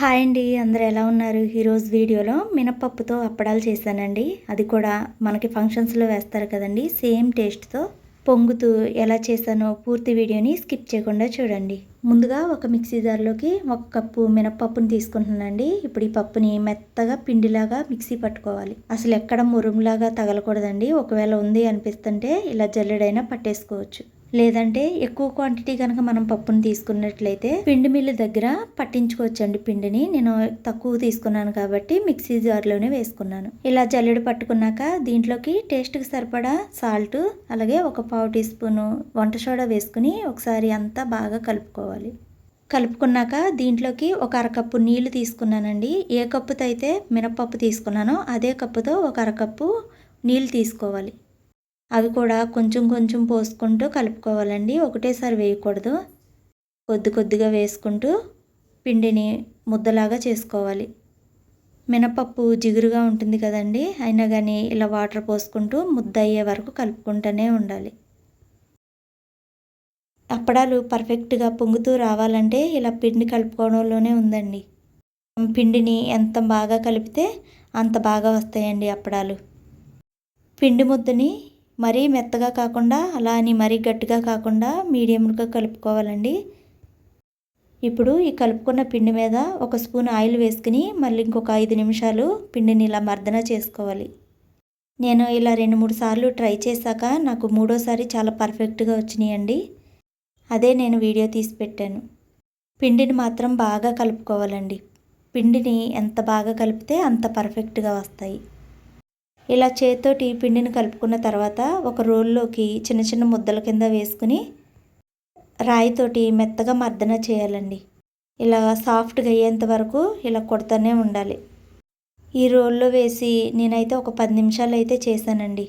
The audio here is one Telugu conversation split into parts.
హాయ్ అండి అందరు ఎలా ఉన్నారు? ఈరోజు వీడియోలో మినపప్పుతో అప్పడాలు చేశానండి. అది కూడా మనకి ఫంక్షన్స్లో వేస్తారు కదండి సేమ్ టేస్ట్తో. పొంగుతూ ఎలా చేశానో పూర్తి వీడియోని స్కిప్ చేయకుండా చూడండి. ముందుగా ఒక మిక్సీ జార్లోకి ఒక కప్పు మినపప్పుని తీసుకుంటున్నానండి. ఇప్పుడు ఈ పప్పుని మెత్తగా పిండిలాగా మిక్సీ పట్టుకోవాలి. అసలు ఎక్కడ మురుములాగా తగలకూడదండి. ఒకవేళ ఉంది అనిపిస్తుంటే ఇలా జల్లెడైనా పట్టేసుకోవచ్చు. లేదంటే ఎక్కువ క్వాంటిటీ కనుక మనం పప్పును తీసుకున్నట్లయితే పిండి మిల్లు దగ్గర పట్టించుకోవచ్చండి పిండిని. నేను తక్కువ తీసుకున్నాను కాబట్టి మిక్సీ జార్లోనే వేసుకున్నాను. ఇలా జల్లెడు పట్టుకున్నాక దీంట్లోకి టేస్ట్కి సరిపడా సాల్ట్ అలాగే ఒక పావు టీ స్పూను వంట సోడా వేసుకుని ఒకసారి అంతా బాగా కలుపుకోవాలి. కలుపుకున్నాక దీంట్లోకి ఒక అరకప్పు నీళ్ళు తీసుకున్నానండి. ఏ కప్పుతో అయితే మినపప్పు తీసుకున్నానో అదే కప్పుతో ఒక అరకప్పు నీళ్ళు తీసుకోవాలి. అవి కూడా కొంచెం కొంచెం పోసుకుంటూ కలుపుకోవాలండి. ఒకటేసారి వేయకూడదు. కొద్ది కొద్దిగా వేసుకుంటూ పిండిని ముద్దలాగా చేసుకోవాలి. మినపప్పు జిగురుగా ఉంటుంది కదండి. అయినా కానీ ఇలా వాటర్ పోసుకుంటూ ముద్ద అయ్యే వరకు కలుపుకుంటూనే ఉండాలి. అప్పడాలు పర్ఫెక్ట్గా పొంగుతూ రావాలంటే ఇలా పిండి కలుపుకోవడంలోనే ఉందండి. పిండిని ఎంత బాగా కలిపితే అంత బాగా వస్తాయండి అప్పడాలు. పిండి ముద్దని మరీ మెత్తగా కాకుండా అలా అని మరీ గట్టిగా కాకుండా మీడియంగా కలుపుకోవాలండి. ఇప్పుడు ఈ కలుపుకున్న పిండి మీద ఒక స్పూన్ ఆయిల్ వేసుకుని మళ్ళీ ఇంకొక ఐదు నిమిషాలు పిండిని ఇలా మర్దన చేసుకోవాలి. నేను ఇలా రెండు మూడు సార్లు ట్రై చేశాక నాకు మూడోసారి చాలా పర్ఫెక్ట్గా వచ్చినాయండి. అదే నేను వీడియో తీసి పెట్టాను. పిండిని మాత్రం బాగా కలుపుకోవాలండి. పిండిని ఎంత బాగా కలిపితే అంత పర్ఫెక్ట్గా వస్తాయి. ఇలా చేతితోటి పిండిని కలుపుకున్న తర్వాత ఒక రోల్లోకి చిన్న చిన్న ముద్దల కింద వేసుకుని రాయితోటి మెత్తగా మర్దన చేయాలండి. ఇలా సాఫ్ట్గా అయ్యేంత వరకు ఇలా కొడుతూనే ఉండాలి. ఈ రోల్లో వేసి నేనైతే ఒక పది నిమిషాలు అయితే చేశానండి.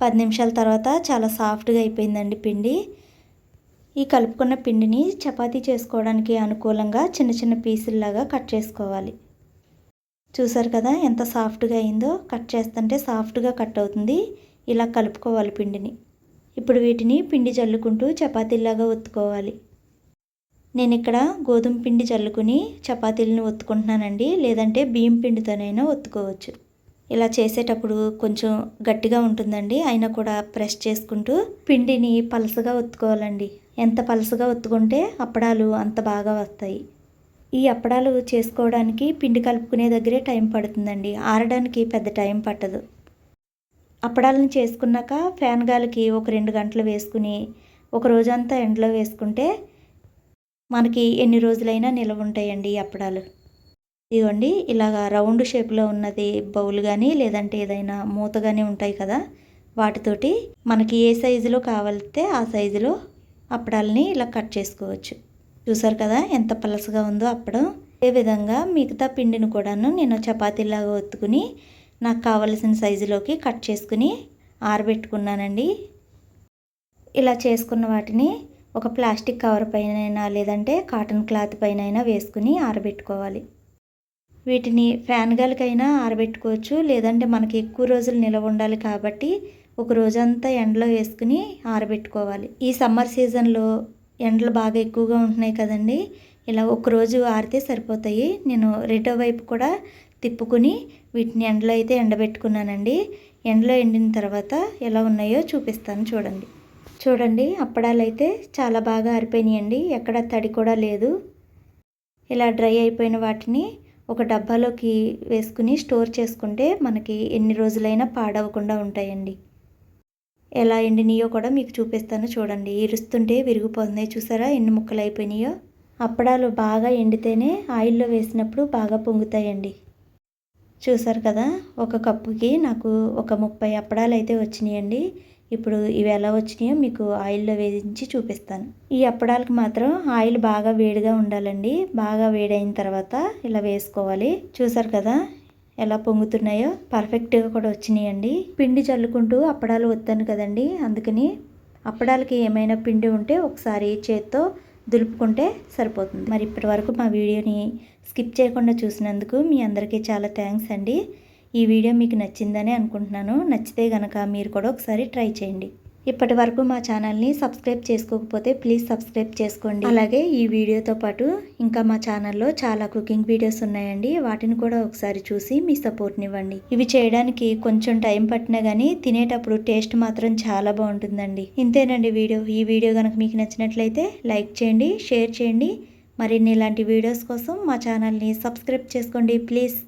పది నిమిషాల తర్వాత చాలా సాఫ్ట్గా అయిపోయిందండి పిండి. ఈ కలుపుకున్న పిండిని చపాతీ చేసుకోవడానికి అనుకూలంగా చిన్న చిన్న పీసుల్లాగా కట్ చేసుకోవాలి. చూసారు కదా ఎంత సాఫ్ట్గా అయిందో. కట్ చేస్తుంటే సాఫ్ట్గా కట్ అవుతుంది. ఇలా కలుపుకోవాలి పిండిని. ఇప్పుడు వీటిని పిండి జల్లుకుంటూ చపాతీలాగా ఒత్తుకోవాలి. నేను ఇక్కడ గోధుమ పిండి చల్లుకుని చపాతీలను ఒత్తుకుంటున్నానండి. లేదంటే బియ్యం పిండితోనైనా ఒత్తుకోవచ్చు. ఇలా చేసేటప్పుడు కొంచెం గట్టిగా ఉంటుందండి. అయినా కూడా ప్రెస్ చేసుకుంటూ పిండిని పలసగా ఒత్తుకోవాలండి. ఎంత పలసగా ఒత్తుకుంటే అప్పడాలు అంత బాగా వస్తాయి. ఈ అప్పడాలు చేసుకోవడానికి పిండి కలుపుకునే దగ్గరే టైం పడుతుందండి. ఆరడానికి పెద్ద టైం పట్టదు. అప్పడాలను చేసుకున్నాక ఫ్యాన్ గాలికి ఒక రెండు గంటలు వేసుకుని ఒక రోజంతా ఎండలో వేసుకుంటే మనకి ఎన్ని రోజులైనా నిల్వ ఉంటాయండి ఈ అప్పడాలు. ఇదిగోండి ఇలాగ రౌండ్ షేప్లో ఉన్నది బౌల్ కానీ లేదంటే ఏదైనా మూత కానీ ఉంటాయి కదా వాటితోటి మనకి ఏ సైజులో కావాలితే ఆ సైజులో అప్పడాలని ఇలా కట్ చేసుకోవచ్చు. చూసారు కదా? ఎంత పలసగా ఉందో అప్పడం. అదే విధంగా మిగతా పిండిని కూడాను నేను చపాతీలాగా ఒత్తుకుని నాకు కావలసిన సైజులోకి కట్ చేసుకుని ఆరబెట్టుకున్నానండి. ఇలా చేసుకున్న వాటిని ఒక ప్లాస్టిక్ కవర్ పైన లేదంటే కాటన్ క్లాత్ పైన వేసుకుని ఆరబెట్టుకోవాలి. వీటిని ఫ్యాన్ గాలికైనా ఆరబెట్టుకోవచ్చు లేదంటే మనకి ఎక్కువ రోజులు నిలవ ఉండాలి కాబట్టి ఒక రోజంతా ఎండలో వేసుకుని ఆరబెట్టుకోవాలి. ఈ సమ్మర్ సీజన్లో ఎండలు బాగా ఎక్కువగా ఉంటున్నాయి కదండి. ఇలా ఒకరోజు ఆరితే సరిపోతాయి. నేను రెండో వైపు కూడా తిప్పుకుని వీటిని ఎండలో అయితే ఎండబెట్టుకున్నానండి. ఎండలో ఎండిన తర్వాత ఎలా ఉన్నాయో చూపిస్తాను చూడండి. చూడండి అప్పడాలు అయితే చాలా బాగా ఆరిపోయినాయండి. ఎక్కడ తడి కూడా లేదు. ఇలా డ్రై అయిపోయిన వాటిని ఒక డబ్బాలోకి వేసుకుని స్టోర్ చేసుకుంటే మనకి ఎన్ని రోజులైనా పాడవకుండా ఉంటాయండి. ఎలా ఎండినాయో కూడా మీకు చూపిస్తాను చూడండి. ఇరుస్తుంటే విరిగిపోతున్నాయి. చూసారా ఎన్ని ముక్కలు అయిపోయినాయో? అప్పడాలు బాగా ఎండితేనే ఆయిల్లో వేసినప్పుడు బాగా పొంగుతాయండి. చూసారు కదా ఒక కప్పుకి నాకు ఒక ముప్పై అప్పడాలు అయితే వచ్చినాయండి. ఇప్పుడు ఇవి ఎలా వచ్చినాయో మీకు ఆయిల్లో వేయించి చూపిస్తాను. ఈ అప్పడాలకు మాత్రం ఆయిల్ బాగా వేడిగా ఉండాలండి. బాగా వేడైన తర్వాత ఇలా వేసుకోవాలి. చూసారు కదా ఎలా పొంగుతున్నాయో పర్ఫెక్ట్గా కూడా వచ్చినాయండి. పిండి చల్లుకుంటూ అప్పడాలు వద్దాను కదండి. అందుకని అప్పడాలకి ఏమైనా పిండి ఉంటే ఒకసారి చేత్తో దులుపుకుంటే సరిపోతుంది. మరి ఇప్పటి వరకు మా వీడియోని స్కిప్ చేయకుండా చూసినందుకు మీ అందరికీ చాలా థ్యాంక్స్ అండి. ఈ వీడియో మీకు నచ్చిందని అనుకుంటున్నాను. నచ్చితే కనుక మీరు కూడా ఒకసారి ట్రై చేయండి. ఇప్పటి వరకు మా ఛానల్ని సబ్స్క్రైబ్ చేసుకోకపోతే ప్లీజ్ సబ్స్క్రైబ్ చేసుకోండి. అలాగే ఈ వీడియోతో పాటు ఇంకా మా ఛానల్లో చాలా కుకింగ్ వీడియోస్ ఉన్నాయండి. వాటిని కూడా ఒకసారి చూసి మీ సపోర్ట్ని ఇవ్వండి ఇవి చేయడానికి కొంచెం టైం పట్టినా కానీ తినేటప్పుడు టేస్ట్ మాత్రం చాలా బాగుంటుందండి. ఇంతేనండి వీడియో. ఈ వీడియో కనుక మీకు నచ్చినట్లయితే లైక్ చేయండి షేర్ చేయండి. మరిన్ని ఇలాంటి వీడియోస్ కోసం మా ఛానల్ని సబ్స్క్రైబ్ చేసుకోండి. ప్లీజ్.